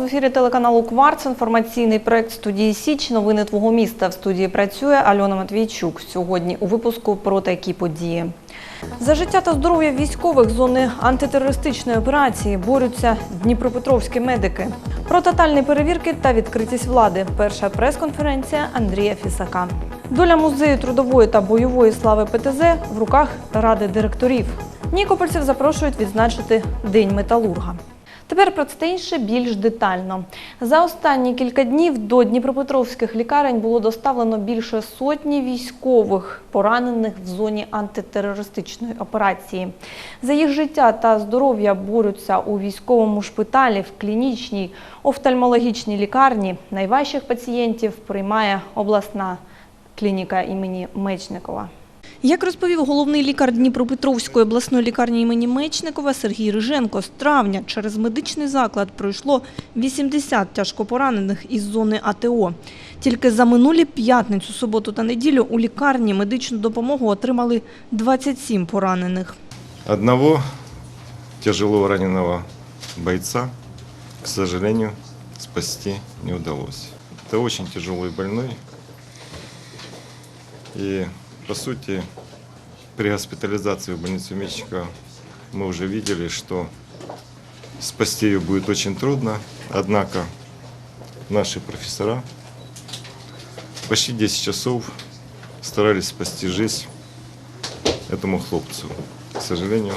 в ефірі телеканалу Кварц. Інформаційний проект студії Січ. Новини твого міста. В студії працює Альона Матвійчук. Сьогодні у випуску про такі події. За життя та здоров'я військових зони антитерористичної операції борються дніпропетровські медики. Про тотальні перевірки та відкритість влади. Перша прес-конференція Андрія Фісака. Доля музею трудової та бойової слави ПТЗ в руках ради директорів. Нікопольців запрошують відзначити День металурга. Тепер про це інше більш детально. За останні кілька днів до Дніпропетровських лікарень було доставлено більше сотні військових, поранених в зоні антитерористичної операції. За їх життя та здоров'я борються у військовому шпиталі, в клінічній офтальмологічній лікарні. Найважчих пацієнтів приймає обласна клініка імені Мечникова. Як розповів головний лікар Дніпропетровської обласної лікарні імені Мечникова Сергій Риженко, з травня через медичний заклад пройшло 80 тяжкопоранених із зони АТО. Тільки за минулі п'ятницю, суботу та неділю у лікарні медичну допомогу отримали 27 поранених. Одного тяжело раненого бойца, к сожалению, спасти не удалось. Это очень тяжелый больной. И, по сути, при госпитализации в больницу Мечникова мы уже видели, что спасти ее будет очень трудно. Однако наши профессора почти 10 часов старались спасти жизнь этому хлопцу. К сожалению,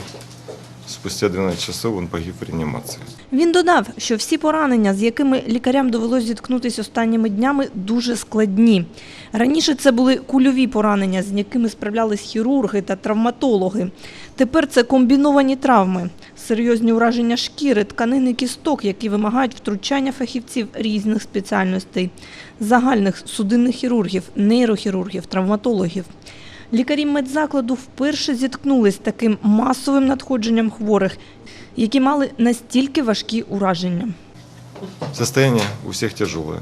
спустя 12 часов он погиб в реанимации. Він додав, що всі поранення, з якими лікарям довелось зіткнутися останніми днями, дуже складні. Раніше це були кульові поранення, з якими справлялись хірурги та травматологи. Тепер це комбіновані травми, серйозні ураження шкіри, тканини кісток, які вимагають втручання фахівців різних спеціальностей, загальних судинних хірургів, нейрохірургів, травматологів. Лікарі медзакладу вперше зіткнулись з таким масовим надходженням хворих, які мали настільки важкі ураження. Состояние у всех тяжелое.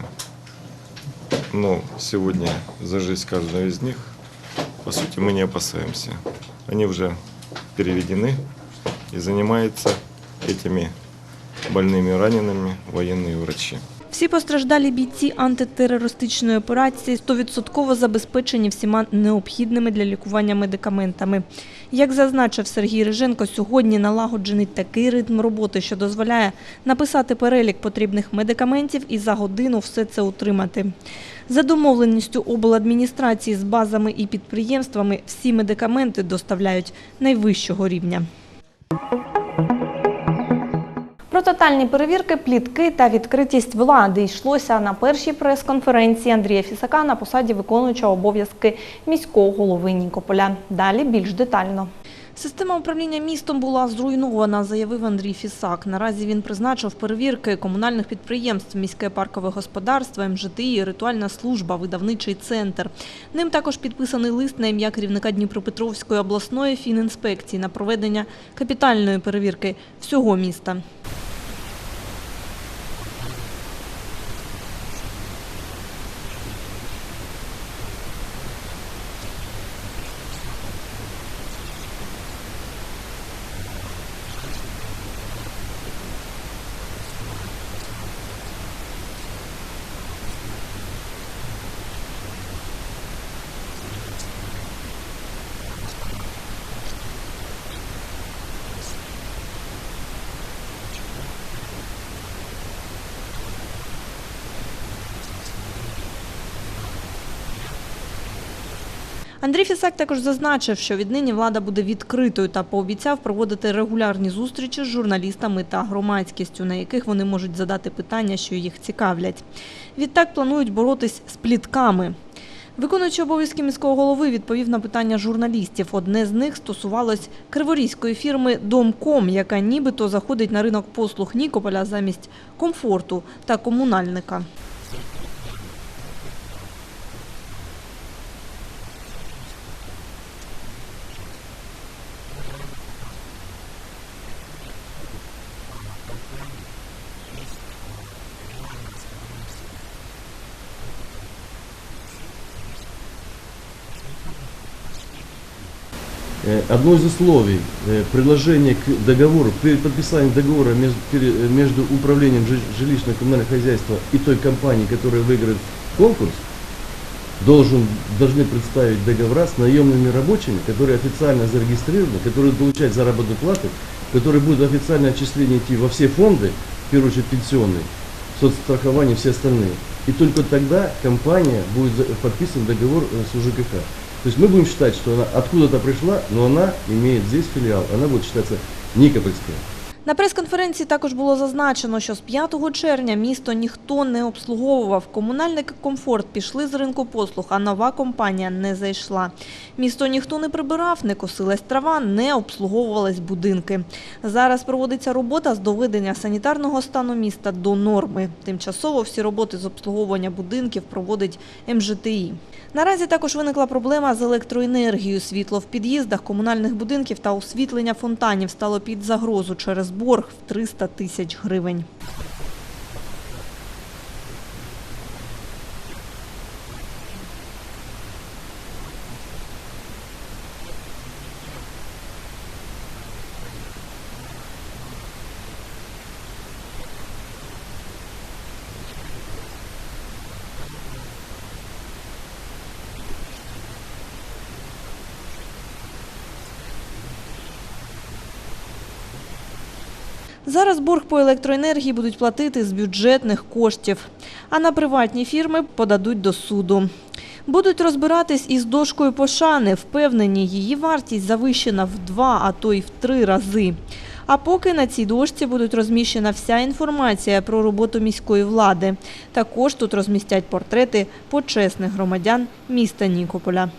Но сегодня за жизнь каждого из них, по сути, мы не опасаемся. Они уже переведены и занимаются этими больными ранеными военные врачи. Всі постраждалі бійці антитерористичної операції 100% забезпечені всіма необхідними для лікування медикаментами. Як зазначив Сергій Риженко, сьогодні налагоджений такий ритм роботи, що дозволяє написати перелік потрібних медикаментів і за годину все це утримати. За домовленістю обладміністрації з базами і підприємствами всі медикаменти доставляють найвищого рівня. Тотальні перевірки, плітки та відкритість влади йшлося на першій прес-конференції Андрія Фісака на посаді виконуючого обов'язки міського голови Нікополя. Далі більш детально. Система управління містом була зруйнована, заявив Андрій Фісак. Наразі він призначив перевірки комунальних підприємств, міське паркове господарство, МЖТІ, ритуальна служба, видавничий центр. Ним також підписаний лист на ім'я керівника Дніпропетровської обласної фінінспекції на проведення капітальної перевірки всього міста. Андрій Фісак також зазначив, що віднині влада буде відкритою та пообіцяв проводити регулярні зустрічі з журналістами та громадськістю, на яких вони можуть задати питання, що їх цікавлять. Відтак планують боротись з плітками. Виконуючий обов'язки міського голови відповів на питання журналістів. Одне з них стосувалось криворізької фірми Домком, яка нібито заходить на ринок послуг Нікополя замість комфорту та комунальника. Одно из условий э, приложения к договору, при подписании договора между, э, между управлением жи- жилищно-коммунального хозяйства и той компанией, которая выиграет конкурс, должен, должны представить договора с наемными рабочими, которые официально зарегистрированы, которые получают заработную плату, которые будут официально отчисления идти во все фонды, в первую очередь пенсионные, соцстрахование все остальные. И только тогда компания будет подписан договор э, с УЖКХ. То есть мы будем считать, что она откуда-то пришла, но она имеет здесь филиал, она будет считаться Никопольская. На прес-конференції також було зазначено, що з 5 червня місто ніхто не обслуговував. Комунальники «Комфорт» пішли з ринку послуг, а нова компанія не зайшла. Місто ніхто не прибирав, не косилась трава, не обслуговувались будинки. Зараз проводиться робота з доведення санітарного стану міста до норми. Тимчасово всі роботи з обслуговування будинків проводить МЖТІ. Наразі також виникла проблема з електроенергією. Світло в під'їздах комунальних будинків та освітлення фонтанів стало під загрозу через борг в 300 тисяч гривень. Зараз борг по електроенергії будуть платити з бюджетних коштів, а на приватні фірми подадуть до суду. Будуть розбиратись із дошкою пошани, впевнені, її вартість завищена в два, а то й в три рази. А поки на цій дошці будуть розміщена вся інформація про роботу міської влади. Також тут розмістять портрети почесних громадян міста Нікополя.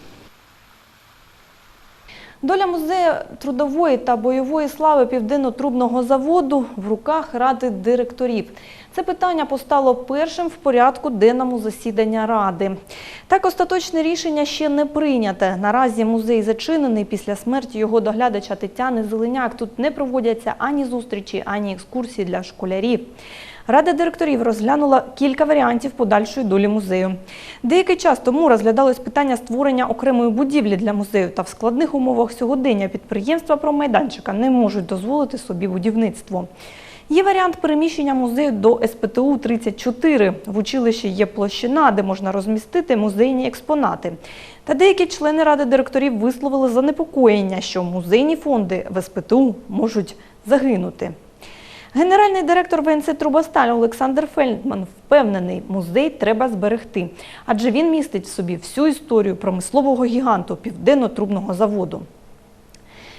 Доля музею трудової та бойової слави південно-трубного заводу в руках ради директорів. Це питання постало першим в порядку денному засідання ради. Так, остаточне рішення ще не прийняте. Наразі музей зачинений після смерті його доглядача Тетяни Зеленяк. Тут не проводяться ані зустрічі, ані екскурсії для школярів. Рада директорів розглянула кілька варіантів подальшої долі музею. Деякий час тому розглядалось питання створення окремої будівлі для музею, та в складних умовах сьогодення підприємства промайданчика не можуть дозволити собі будівництво. Є варіант переміщення музею до СПТУ 34. В училищі є площина, де можна розмістити музейні експонати. Та деякі члени ради директорів висловили занепокоєння, що музейні фонди в СПТУ можуть загинути. Генеральний директор ВНЦ Трубосталь Олександр Фельдман впевнений, музей треба зберегти, адже він містить в собі всю історію промислового гіганту Південно-Трубного заводу.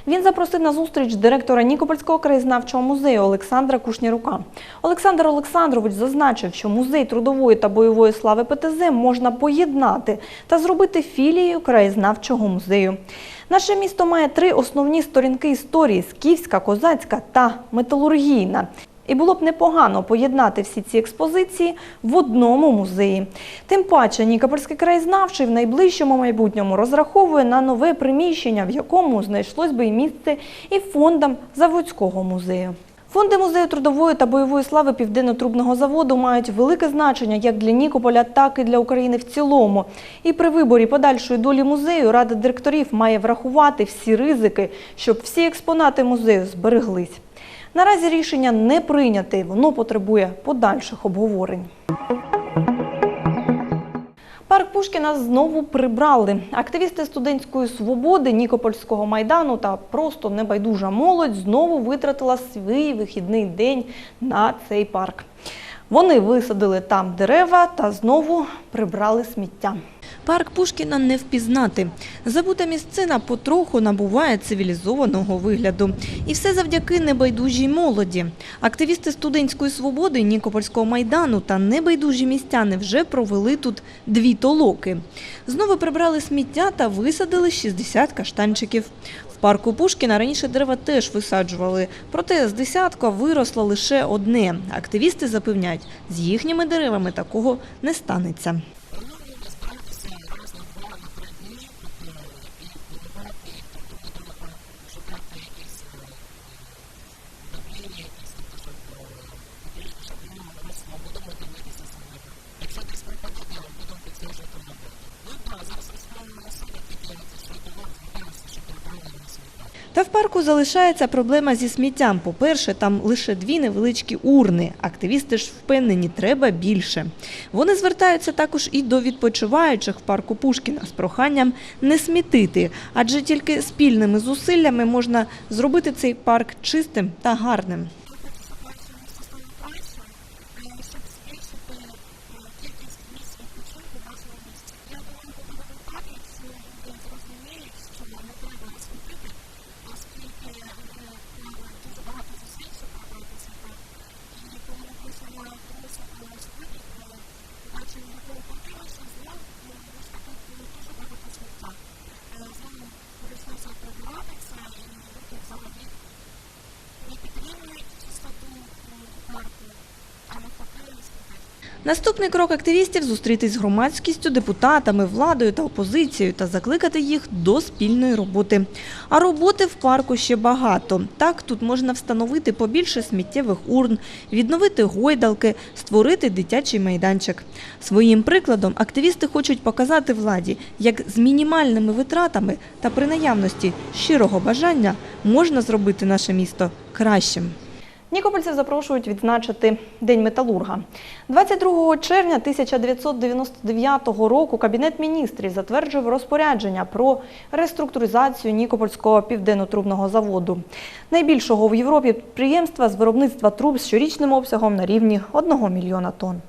Він запросив на зустріч директора Нікопольського краєзнавчого музею Олександра Кушнірука. Олександр Олександрович зазначив, що музей трудової та бойової слави ПТЗ можна поєднати та зробити філією краєзнавчого музею. Наше місто має три основні сторінки історії: скіфська, козацька та металургійна. І було б непогано поєднати всі ці експозиції в одному музеї. Тим паче, Нікопольський краєзнавчий в найближчому майбутньому розраховує на нове приміщення, в якому знайшлось би і місце і фондам Заводського музею. Фонди музею трудової та бойової слави Південно-Трубного заводу мають велике значення як для Нікополя, так і для України в цілому. І при виборі подальшої долі музею Рада директорів має врахувати всі ризики, щоб всі експонати музею збереглись. Наразі рішення не прийняте, воно потребує подальших обговорень. Парк Пушкіна знову прибрали. Активісти студентської свободи, Нікопольського майдану та просто небайдужа молодь знову витратила свій вихідний день на цей парк. Вони висадили там дерева та знову прибрали сміття. Парк Пушкіна не впізнати. Забута місцина потроху набуває цивілізованого вигляду. І все завдяки небайдужій молоді. Активісти студентської свободи Нікопольського майдану та небайдужі містяни вже провели тут дві толоки. Знову прибрали сміття та висадили 60 каштанчиків. В парку Пушкіна раніше дерева теж висаджували, проте з десятка виросло лише одне. Активісти запевняють, з їхніми деревами такого не станеться. В парку залишається проблема зі сміттям. По-перше, там лише дві невеличкі урни. Активісти ж впевнені, треба більше. Вони звертаються також і до відпочиваючих в парку Пушкіна з проханням не смітити, адже тільки спільними зусиллями можна зробити цей парк чистим та гарним. Наступний крок активістів зустрітись з громадськістю, депутатами, владою та опозицією та закликати їх до спільної роботи. А роботи в парку ще багато. Так, тут можна встановити побільше сміттєвих урн, відновити гойдалки, створити дитячий майданчик. Своїм прикладом активісти хочуть показати владі, як з мінімальними витратами та при наявності щирого бажання можна зробити наше місто кращим. Нікопольців запрошують відзначити День металурга. 22 червня 1999 року Кабінет міністрів затверджував розпорядження про реструктуризацію Нікопольського південнотрубного заводу, найбільшого в Європі підприємства з виробництва труб з щорічним обсягом на рівні 1 мільйона тонн.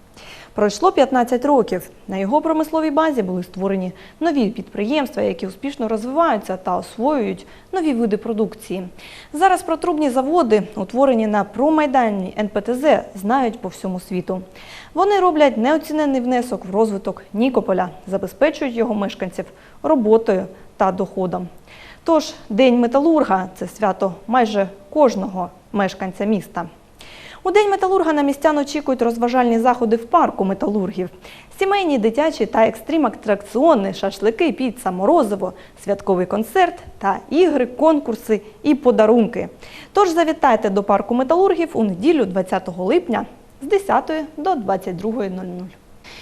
Пройшло 15 років. На його промисловій базі були створені нові підприємства, які успішно розвиваються та освоюють нові види продукції. Зараз про трубні заводи, утворені на промайданні НПТЗ, знають по всьому світу. Вони роблять неоцінений внесок в розвиток Нікополя, забезпечують його мешканців роботою та доходом. Тож День металурга це свято майже кожного мешканця міста. У День металурга на містян очікують розважальні заходи в парку металургів. Сімейні, дитячі та екстрім атракціони, шашлики, піца, морозиво, святковий концерт та ігри, конкурси і подарунки. Тож завітайте до парку металургів у неділю 20 липня з 10 до 22.00.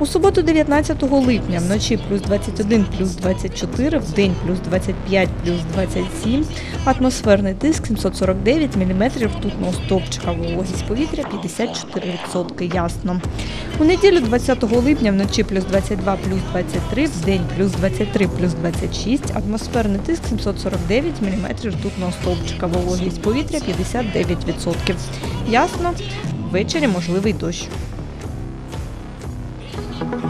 У суботу 19 липня вночі плюс 21, плюс 24, в день плюс 25, плюс 27, атмосферний тиск 749 мм ртутного стовпчика, вологість повітря 54% ясно. У неділю 20 липня вночі плюс 22, плюс 23, в день плюс 23, плюс 26, атмосферний тиск 749 мм ртутного стовпчика, вологість повітря 59%. Ясно, ввечері можливий дощ. Thank you.